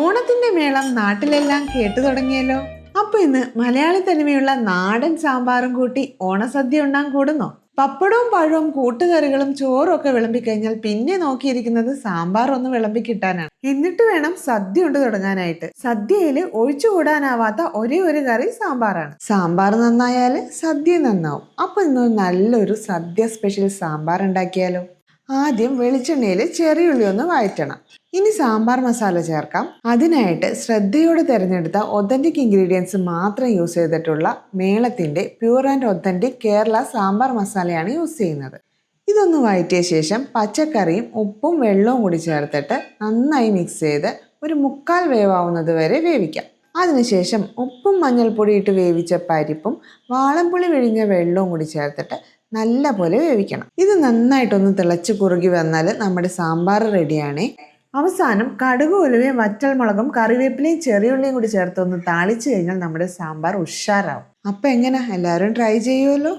ഓണത്തിന്റെ മേളം നാട്ടിലെല്ലാം കേട്ടു തുടങ്ങിയല്ലോ. അപ്പൊ ഇന്ന് മലയാളി തനിമയുള്ള നാടൻ സാമ്പാറും കൂട്ടി ഓണസദ്യ ഉണ്ടാൻ കൂടുന്നോ? പപ്പടവും പഴവും കൂട്ടുകറികളും ചോറും ഒക്കെ വിളമ്പിക്കഴിഞ്ഞാൽ പിന്നെ നോക്കിയിരിക്കുന്നത് സാമ്പാർ ഒന്ന് വിളമ്പി കിട്ടാനാണ്. എന്നിട്ട് വേണം സദ്യ കൊണ്ട് തുടങ്ങാനായിട്ട്. സദ്യയിൽ ഒഴിച്ചുകൂടാനാവാത്ത ഒരേ ഒരു കറി സാമ്പാറാണ്. സാമ്പാർ നന്നായാൽ സദ്യ നന്നാവും. അപ്പൊ ഇന്ന് നല്ലൊരു സദ്യ സ്പെഷ്യൽ സാമ്പാർ ഉണ്ടാക്കിയാലോ? ആദ്യം വെളിച്ചെണ്ണയിൽ ചെറിയുള്ളി ഒന്ന് വഴറ്റണം. ഇനി സാമ്പാർ മസാല ചേർക്കാം. അതിനായിട്ട് ശ്രദ്ധയോടെ തിരഞ്ഞെടുത്ത ഒത്തന്റിക് ഇൻഗ്രീഡിയൻസ് മാത്രം യൂസ് ചെയ്തിട്ടുള്ള മേളത്തിന്റെ pure and authentic Kerala sambar മസാലയാണ് യൂസ് ചെയ്യുന്നത്. ഇതൊന്ന് വഴറ്റിയ ശേഷം പച്ചക്കറിയും ഉപ്പും വെള്ളവും കൂടി ചേർത്തിട്ട് നന്നായി മിക്സ് ചെയ്ത് ഒരു മുക്കാൽ വേവാവുന്നത് വരെ വേവിക്കാം. അതിനുശേഷം ഉപ്പും മഞ്ഞൾപ്പൊടി ഇട്ട് വേവിച്ച പരിപ്പും വാളംപുളി വിഴിഞ്ഞ വെള്ളവും കൂടി ചേർത്തിട്ട് നല്ല പോലെ വേവിക്കണം. ഇത് നന്നായിട്ടൊന്ന് തിളച്ച് കുറുകി വന്നാൽ നമ്മുടെ സാമ്പാർ റെഡിയാണേ അവസാനം കടുക് ഉലുവയും വറ്റൽമുളകും കറിവേപ്പിലയും ചെറിയുള്ളിയും കൂടി ചേർത്ത് ഒന്ന് താളിച്ച് കഴിഞ്ഞാൽ നമ്മുടെ സാമ്പാർ ഉഷാറാവും. അപ്പം എങ്ങനെ? എല്ലാവരും ട്രൈ ചെയ്യുമല്ലോ